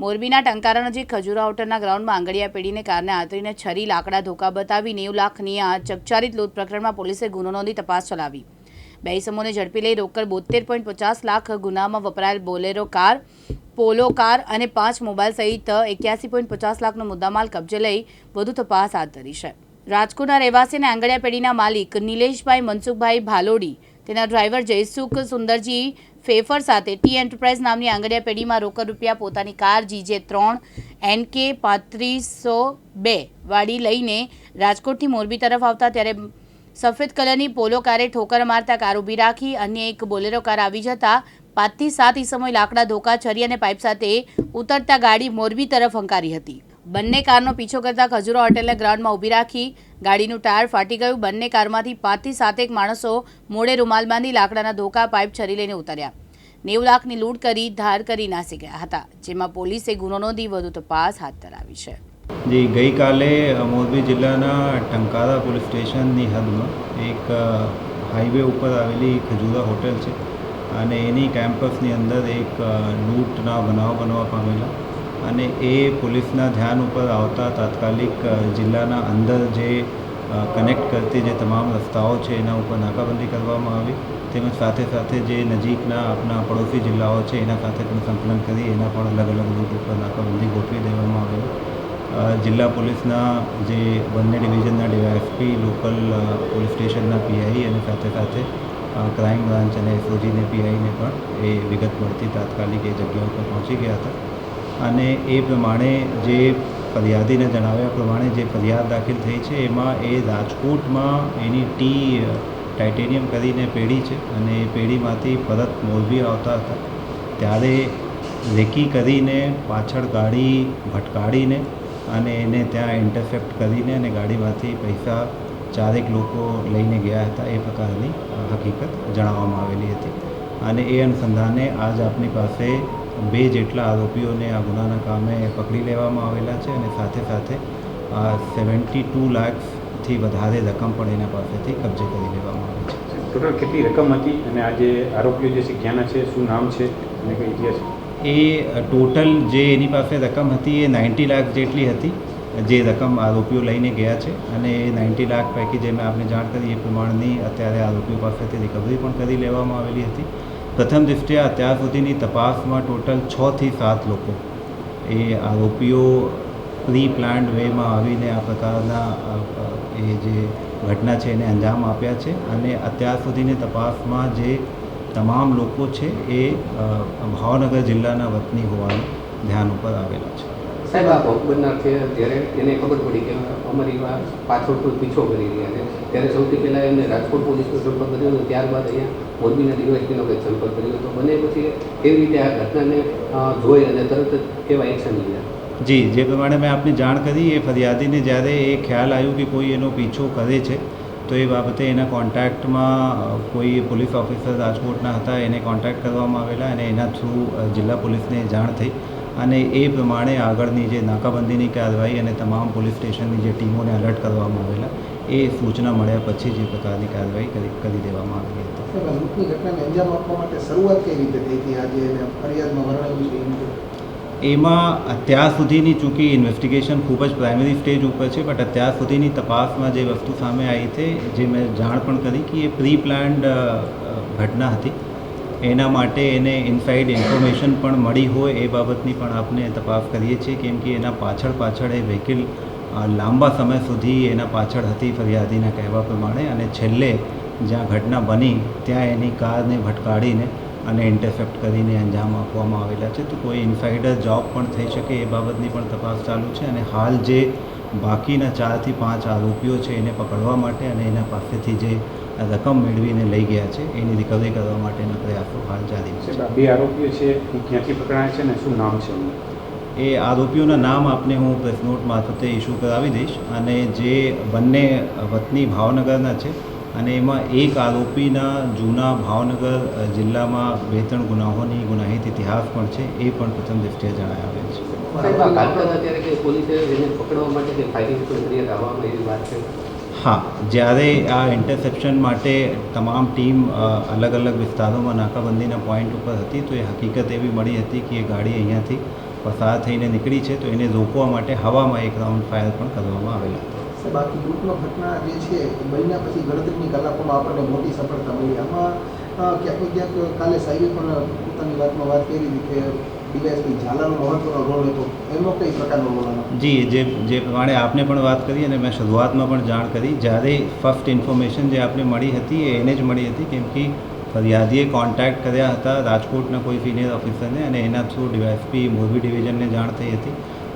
મોરબીના ટંકારા નજીક ખજુરા હોટલના ગ્રાઉન્ડમાં આંગળીયા પેઢીને કારણે આતરીને છરી, લાકડા, ધોકા બતાવી નેવું લાખની આ ચકચારિત લૂંટ પ્રકરણમાં પોલીસે ગુનો નોંધી તપાસ ચલાવી. બે ઇસમોને ઝડપી લઈ રોકડ બોતેર પોઈન્ટ પચાસ લાખ ગુનામાં વપરાયેલ બોલેરો કાર, પોલો કાર અને પાંચ મોબાઈલ સહિત એક્યાસી પોઈન્ટ પચાસ લાખનો મુદ્દામાલ કબજે લઈ વધુ તપાસ હાથ ધરી છે. રાજકોટના રહેવાસી અને આંગળીયા પેઢીના માલિક નિલેશભાઈ મનસુખભાઈ ભાલોડી, તેના ડ્રાઈવર જયસુખ સુંદરજી ફેફર સાથે ટી એન્ટરપ્રાઇઝ નામની આંગળીયા પેઢીમાં રોકડ રૂપિયા પોતાની કાર જીજે ત્રણ, એનકે પાંત્રીસો બે વાળી લઈને રાજકોટથી મોરબી તરફ આવતા ત્યારે સફેદ કલરની પોલો કારે ઠોકર મારતા કાર ઊભી રાખી. અન્ય એક બોલેરો કાર આવી જતા પાંચથી સાત ઈસમોએ લાકડા ધોકા, છરી અને પાઇપ સાથે ઉતરતા ગાડી મોરબી તરફ હંકારી હતી. બંને કારનો પીછો કરતા ખજૂરો હોટેલના ગ્રાઉન્ડમાં ઊભી રાખી ગાડીનું ટાયર ફાટી ગયું. બંને કારમાંથી પાંચથી સાતેક માણસો મોડે રૂમાલ બાંધી લાકડાના ધોકા, પાઇપ છરી લઈને ઉતર્યા. નેવું લાખની લૂંટ કરી, ધાર કરી નાસી ગયા હતા, જેમાં પોલીસે ગુનો નોંધી વધુ તપાસ હાથ ધરાવી છે. જી, ગઈકાલે મોરબી જિલ્લાના ટંકારા પોલીસ સ્ટેશનની હદમાં એક હાઈવે ઉપર આવેલી ખજૂરા હોટેલ છે. અને એની કેમ્પસની અંદર એક લૂંટના બનાવ બનવા પામેલા અને એ પોલીસના ધ્યાન ઉપર આવતા તાત્કાલિક જિલ્લાના અંદર જે કનેક્ટ કરતી જે તમામ રસ્તાઓ છે એના ઉપર નાકાબંધી કરવામાં આવી. તેમજ સાથે સાથે જે નજીકના આપણા પડોશી જિલ્લાઓ છે એના સાથે પણ સંકલન કરી એના પણ અલગ અલગ રૂટ ઉપર નાકાબંધી ગોઠવી દેવામાં આવી. જિલ્લા પોલીસના જે બંને ડિવિઝનના ડીવાયએસપી, લોકલ પોલીસ સ્ટેશનના પીઆઈ અને સાથે સાથે ક્રાઇમ બ્રાન્ચ અને એસઓજીને પીઆઈને પણ એ વિગત મળતી તાત્કાલિક એ જગ્યા ઉપર પહોંચી ગયા હતા. અને એ પ્રમાણે જે ફરિયાદીને જણાવ્યા પ્રમાણે જે ફરિયાદ દાખલ થઈ છે, એમાં એ રાજકોટમાં એની ટી ટાઇટેનિયમ કરીને પેઢી છે અને એ પેઢીમાંથી પરત મોરબી આવતા હતા. ત્યારે રેકી કરીને પાછળ ગાડી ભટકાડીને અને એને ત્યાં ઇન્ટરસેપ્ટ કરીને અને ગાડીમાંથી પૈસા ચારેક લોકો લઈને ગયા હતા. એ પ્રકારની હકીકત જણાવવામાં આવેલી હતી. અને એ અનુસંધાને આજ આપની પાસે બે જેટલા આરોપીઓને આ ગુનાના કામે પકડી લેવામાં આવેલા છે અને સાથે સાથે સેવન્ટી ટુ લાખથી વધારે રકમ પણ એના પાસેથી કબજે કરી લેવામાં આવી છે. ટોટલ કેટલી રકમ હતી અને આ જે આરોપીઓ જે છે ક્યાંના છે શું નામ છે અને કઈ ઇતિહાસ? એ ટોટલ જે એની પાસે રકમ હતી એ નાઇન્ટી લાખ જેટલી હતી જે રકમ આરોપીઓ લઈને ગયા છે. અને એ નાઇન્ટી લાખ પૈકી જે મેં આપને જાણ કરી એ પ્રમાણની અત્યારે આરોપીઓ પાસેથી રિકવરી પણ કરી લેવામાં આવેલી હતી. પ્રથમ દૃષ્ટિએ અત્યાર સુધીની તપાસમાં ટોટલ છથી સાત લોકો એ આરોપીઓ પ્રી પ્લાન્ડ વેમાં આવીને આ પ્રકારના એ જે ઘટના છે એને અંજામ આપ્યા છે અને અત્યાર સુધીની તપાસમાં જે તમામ લોકો છે એ ભાવનગર જિલ્લાના વતની હોવાનું ધ્યાન ઉપર આવેલા છે. સાહેબ, આ ભોગ બનનાર છે, ત્યારે એને ખબર પડી કે અમારી વા પાછળ કોઈ પીછો કરી રહ્યા છે. ત્યારે સૌથી પહેલાં એમને રાજકોટ પોલીસનો સંપર્ક કર્યો અને ત્યારબાદ અહીંયા મોરબીના ડીવાયસીનો કંઈક સંપર્ક કર્યો. તો બને પછી કેવી રીતે આ ઘટનાને જોઈ અને તરત કેવા એક્શન લીધા? જી, જે પ્રમાણે મેં આપને જાણ કરી, એ ફરિયાદીને જ્યારે એ ખ્યાલ આવ્યો કે કોઈ એનો પીછો કરે છે, તો એ બાબતે એના કોન્ટેક્ટમાં કોઈ પોલીસ ઓફિસર રાજકોટના હતા, એને કોન્ટેક્ટ કરવામાં આવેલા અને એના થ્રુ જિલ્લા પોલીસને જાણ થઈ. અને એ પ્રમાણે આગળની જે નાકાબંધીની કાર્યવાહી અને તમામ પોલીસ સ્ટેશનની જે ટીમોને અલર્ટ કરવામાં આવેલા એ સૂચના મળ્યા પછી જે પ્રકારની કાર્યવાહી કરી કરી દેવામાં આવી હતી. લૂંટની ઘટનાને અંજામ આપવા માટે શરૂઆત કેવી રીતે થઈ હતી? આજે ફરિયાદમાં વર્ણવ્યું છે એમાં અત્યાર સુધીની ચૂંકી ઇન્વેસ્ટિગેશન ખૂબ જ પ્રાઇમરી સ્ટેજ ઉપર છે બટ અત્યાર સુધીની તપાસમાં જે વસ્તુ સામે આવી છે જે મેં જાણ પણ કરી કે એ પ્રી પ્લાન્ડ ઘટના હતી. એના માટે એને ઇનસાઇડ ઇન્ફોર્મેશન પણ મળી હોય એ બાબતની પણ આપણે તપાસ કરીએ છીએ, કેમ કે એના પાછળ પાછળ એ વ્હીકલ લાંબા સમય સુધી એના પાછળ હતી ફરિયાદીના કહેવા પ્રમાણે અને છેલ્લે જ્યાં ઘટના બની ત્યાં એની કારને ભટકાડીને અને ઇન્ટરસેપ્ટ કરીને અંજામ આપવામાં આવેલા છે. તો કોઈ ઇન્સાઇડર જોબ પણ થઈ શકે એ બાબતની પણ તપાસ ચાલુ છે અને હાલ જે બાકીના ચારથી પાંચ આરોપીઓ છે એને પકડવા માટે અને એના પાસેથી જે રકમ મેળવીને લઈ ગયા છે. એની રિકવરી કરવા માટેના પ્રયાસો હાલ જારી છે. બે આરોપીઓ છે ક્યાંથી પકડાયા છે ને શું નામ છે એ આરોપીઓના નામ આપને હું પ્રેસ નોટ મારફતે ઇસ્યુ કરાવી દઈશ અને જે બંને વતની ભાવનગરના છે અને એમાં એક આરોપીના જૂના ભાવનગર જિલ્લામાં બે ત્રણ ગુનાહોની ગુનાહિત ઇતિહાસ પણ છે એ પણ પ્રથમ દૃષ્ટિએ જણાય આવેલ છે. પોલીસે પકડવા માટે ફાયરિંગ એવી વાત છે? હા, જ્યારે આ ઇન્ટરસેપ્શન માટે તમામ ટીમ અલગ અલગ વિસ્તારોમાં નાકાબંધીના પોઈન્ટ ઉપર હતી, તો એ હકીકત એવી મળી હતી કે એ ગાડી અહીંયાથી પસાર થઈને નીકળી છે, તો એને રોકવા માટે હવામાં એક રાઉન્ડ ફાયર પણ કરવામાં આવેલા હતા. બાકી લૂંટનો ઘટના જે છે બન્યા પછી ગણતરીની કલાકોમાં આપણને મોટી સફળતા મળી. આમાં ક્યાંક ક્યાંક કાલે સાહેબે પણ પોતાની વાતમાં વાત કરી હતી કે જી, જે જે પ્રમાણે આપને પણ વાત કરી અને મેં શરૂઆતમાં પણ જાણ કરી, જ્યારે ફર્સ્ટ ઇન્ફોર્મેશન જે આપને મળી હતી એને જ મળી હતી, કેમ કે ફરિયાદીએ કોન્ટેક્ટ કર્યા હતા રાજકોટના કોઈ સિનિયર ઓફિસરને અને એના થ્રુ ડીવાયએસપી મોરબી ડિવિઝનને જાણ થઈ હતી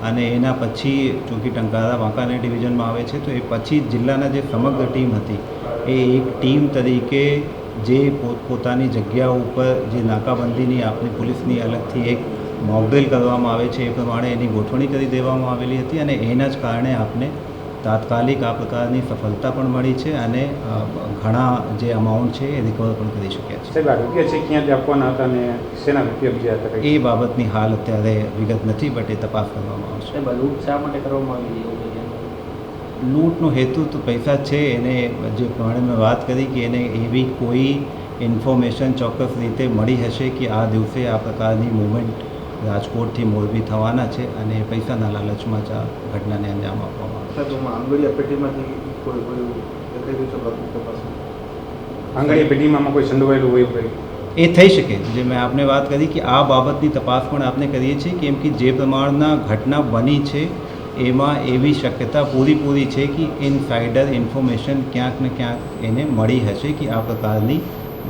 અને એના પછી ચૂંકી ટંકારા વાંકાનેર ડિવિઝનમાં આવે છે, તો એ પછી જિલ્લાના જે સમગ્ર ટીમ હતી, એ એક ટીમ તરીકે જે પોતપોતાની જગ્યા ઉપર જે નાકાબંધીની આપણી પોલીસની અલગથી એક મોકડ્રીલ કરવામાં આવે છે એ પ્રમાણે એની ગોઠવણી કરી દેવામાં આવેલી હતી અને એના જ કારણે આપને તાત્કાલિક આ પ્રકારની સફળતા પણ મળી છે અને ઘણા જે અમાઉન્ટ છે એ રિકવર પણ કરી શક્યા છે? એ બાબતની હાલ અત્યારે વિગત નથી બટ એ તપાસ કરવામાં આવશે. સાહેબ આ લૂંટ શા માટે કરવામાં આવી એવું લૂંટનો હેતુ તો પૈસા છે. એને જે પ્રમાણે મેં વાત કરી કે એને એવી કોઈ ઇન્ફોર્મેશન ચોક્કસ રીતે મળી હશે કે આ દિવસે આ પ્રકારની મુવમેન્ટ રાજકોટથી મોરબી થવાના છે અને પૈસાના લાલચમાં જ આ ઘટનાને અંજામ આપવામાં કોઈ સંડોવાયેલું હોય એ થઈ શકે જે મેં આપને વાત કરી કે આ બાબતની તપાસ પણ આપણે કરીએ છીએ કેમ કે જે પ્રમાણના ઘટના બની છે એમાં એવી શક્યતા પૂરીપૂરી છે કે ઇનસાઇડર ઇન્ફોર્મેશન ક્યાંક ને ક્યાંક એને મળી હશે કે આ પ્રકારની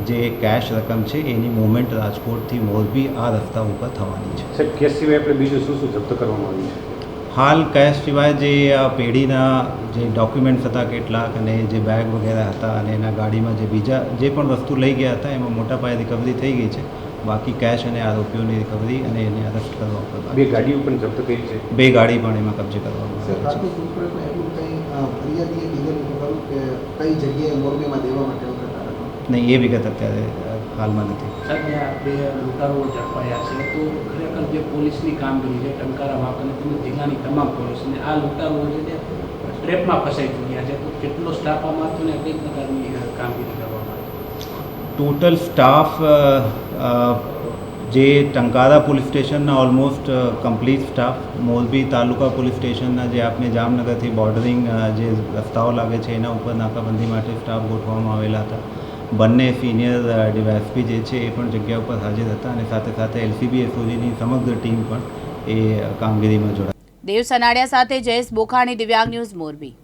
જે કેશ રકમ છે એની મુવમેન્ટ રાજકોટથી મોરબી આ રસ્તા ઉપર થવાની છે. સાહેબ કેશ સિવાય આપણે બીજું શું શું જપ્ત કરવામાં આવ્યું છે? હાલ કેશ સિવાય જે આ પેઢીના જે ડોક્યુમેન્ટ્સ હતા કેટલાક અને જે બેગ વગેરે હતા અને એના ગાડીમાં જે બીજા જે પણ વસ્તુ લઈ ગયા હતા એમાં મોટા પાયે રિકવરી થઈ ગઈ છે. બાકી કેશ અને આરોપીઓની રિકવરી અને એને અરેસ્ટ કરવા ઉપર બે ગાડીઓ પણ જપ્ત કરી છે? બે ગાડી પણ એમાં કબજે કરવામાં આવી છે. કંઈ અ, ફરિયાદીએ કીધેલું કે કઈ જગ્યાએ મોરબીમાં દેવા માટે નહીં એ વિગત અત્યારે હાલમાં નથી. પોલીસની કામગીરી છે ટંકારા વાંકને તેમજ જિલ્લાની તમામ પોલીસ અને આ લૂંટારુઓ છે તે ટ્રેપમાં ફસાઈ ચૂક્યા છે. તો કેટલો સ્ટાફ આમાં હતો ને કઈ પ્રકારની કામગીરી કરવામાં ટોટલ સ્ટાફ જે ટંકારા પોલીસ સ્ટેશનના almost complete staff Morbi taluka police સ્ટેશનના જે આપણે જામનગરથી બોર્ડરિંગ જે રસ્તાઓ લાગે છે એના ઉપર નાકાબંધી માટે સ્ટાફ ગોઠવવામાં આવેલા હતા. બંને સિનિયર ડીવાયએસપી જે છે એ પણ જગ્યા ઉપર હાજર હતા અને સાથે સાથે એલસીબી એસઓજીની સમગ્ર ટીમ પણ એ કામગીરીમાં જોડાઈ દેવ સનાડિયા સાથે જયેશ બોખાણી, દિવ્યાંગ ન્યૂઝ મોરબી.